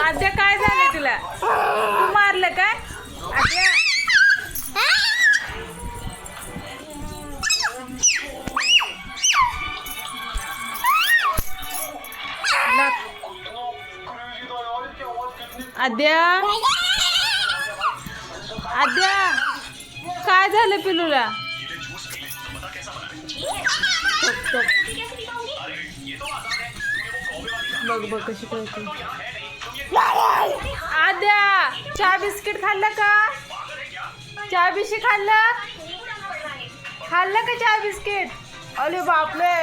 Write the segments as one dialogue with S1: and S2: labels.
S1: आद्या काय झालं तुला? तू मारलं काय? आद्या. आद्या. आद्या काय झालं पिलूला. बघ बघ कशी कळते आद्या चहा बिस्किट खाल्लं का? चहा बिस्किट खाल्लं? खाल्लं का चहा बिस्किट? अरे बापरे.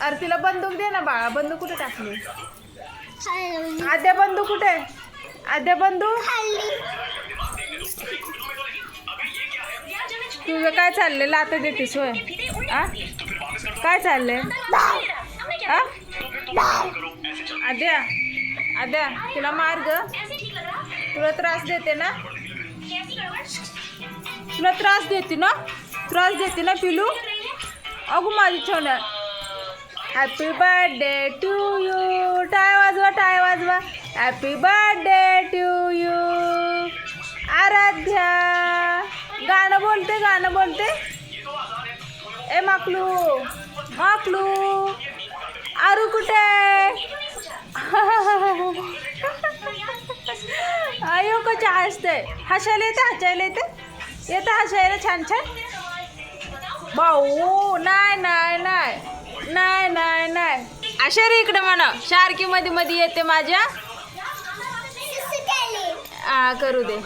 S1: अरे तिला बंदूक दे ना बाळा बंदूक कुठे टाकली? आद्या बंदूक कुठे? आद्या बंदूक? तुझं काय चाललंय? लाता देतेस होय. आ? काय चाललंय? आद्या आद्या तुला मार्ग तुला त्रास देते ना? तुला त्रास देते ना? त्रास देते ना पिलू? अगो माझी छान हॅपी बर्थडे टू यू टाय वाजवा टाय वाजवा. Happy birthday to you Aaradhya. गाणं बोलते गाणं बोलते. ए माकलू. माकलू. आरू कुठे? अयो कशा हसते? हसायला येते हसायला येते? येते हसायला छान छान? भाऊ नाही नाही नाही. नाही नाही नाही. अशा रे इकडे म्हणा. सारखी मध्ये मध्ये येते माझ्या. हा करू दे.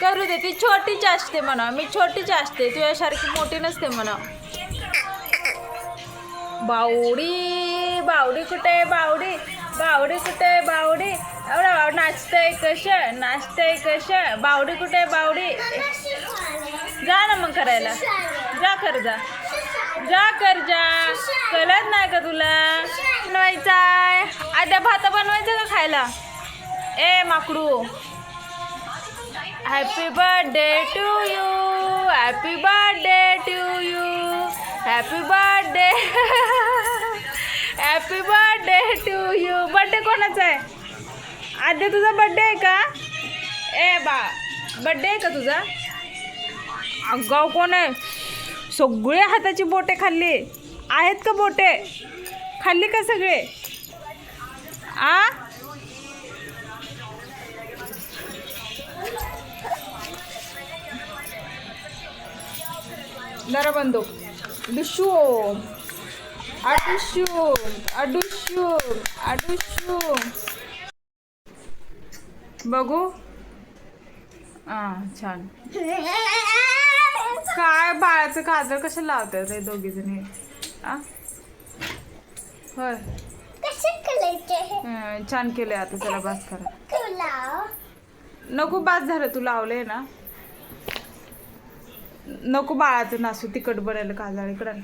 S1: करू दे. ती छोटीच असते म्हणा. मी छोटीच असते. तुझ्यासारखी मोठी नसते म्हणा. बावडी बावडी कुठे बावडी? बावडी कुठे बावडी? एवढा बाव नाचतंय कशं नाचतंय कशं बावडी कुठे बावडी? जा ना मग करायला. जा कर जा. जा कर जा. कळत नाही का तुला? बनवायचाय. आद्या भात बनवायचं का खायला? ए माकडू. Happy birthday to you happy birthday to you happy birthday happy birthday to you birthday कोणाचा आहे? आद्या तुझा बर्थडे आहे का? ए बा. बर्थडे आहे का तुझा? अगाव कोण आहे? सगळे हाताची बोटे खाल्ली. आहेत का बोटे? खाल्ली का सगळे? आ? दरा बंदूक डुशूम अडुशूम अडुशूम अडुशूम बघू. हां छान. काय बाळाचं काजळ कसं लावतात ते दोघी जणी होय. छान केलंय आता त्याला बास करा. नको बास झालं तू लावलंय ना. नको बाळाचं नासू तिखट बनेल काजळ इकडं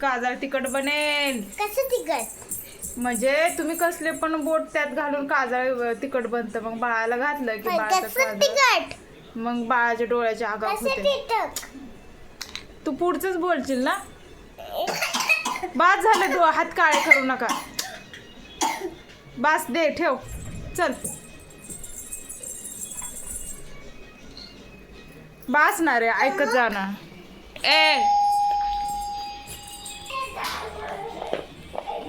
S1: काजळ तिखट बनेल.
S2: कसं तिकट
S1: म्हणजे तुम्ही कसले पण बोट त्यात घालून काजळ तिखट बनतं. मग बाळाला घातलं की बाळाचं
S2: कसं
S1: काजळ.
S2: तिकट
S1: मग बाळाच्या डोळ्याचे आगाव
S2: कसं
S1: होते. तू पुढचंच बोलशील ना? बास झालं डो हात काळे करू नका. बास दे ठेव. चल. बास ना रे ऐकत जा ना. ए.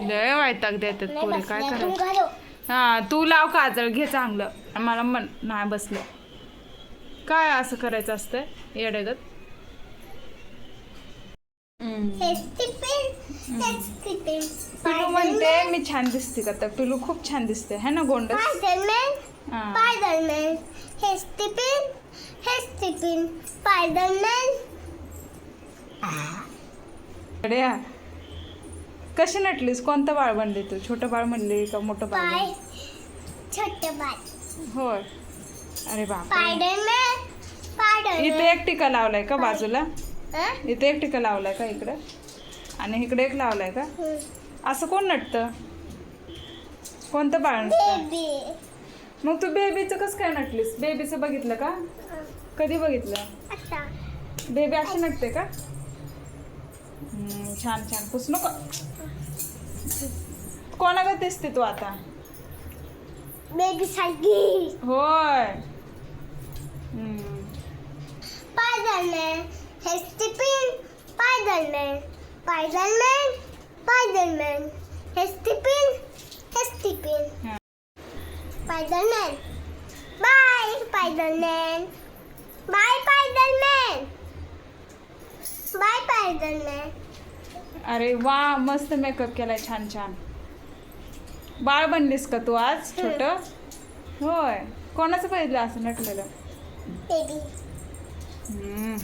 S1: लय वैताग देतात पोरी काय करायचं? हा तू लाव काजळ घे चांगलं. मला मन नाही बसलं. काय असं करायचं असतं येडेगत. पिलू म्हणते मी छान दिसते का? तर पिलू खूप छान दिसते. है ना गोंड हा.
S2: स्पायडरमॅन.
S1: कशी नटलीस? कोणतं बाळ बनले तू? छोटं बाळ म्हणले का मोठं बाळ?
S2: छोटे
S1: होय. अरे बाप
S2: स्पायडरमॅन
S1: इथे एक टिका लावलाय का बाजूला? इथे एक टिका लावलाय का इकडं? आणि इकडे एक लावलाय का. असं कोण नटतं? कोणतं बाळ नटतं? मग तू बेबीचं कसं काय नटलीस? बेबीचं बघितलं का? कधी बघितलं?
S2: आता
S1: बेबी अशी नटते का? हम्म, छान छान. पुस नको. कोणागत दिसते तू आता?
S2: बेबी सारखी.
S1: होय. हम्म,
S2: स्पायडरमॅन हे स्टिपिन स्पायडरमॅन स्पायडरमॅन स्पायडरमॅन हे स्टिपिन हे स्टिपिन
S1: हा.
S2: Spiderman bye. Spiderman bye Spiderman bye
S1: अरे वा मस्त मेकअप केलाय छान छान. बाळ बनलीस का तू आज छोट? होय. कोणाचं पाहिजे असं नटलेलं? हम्म.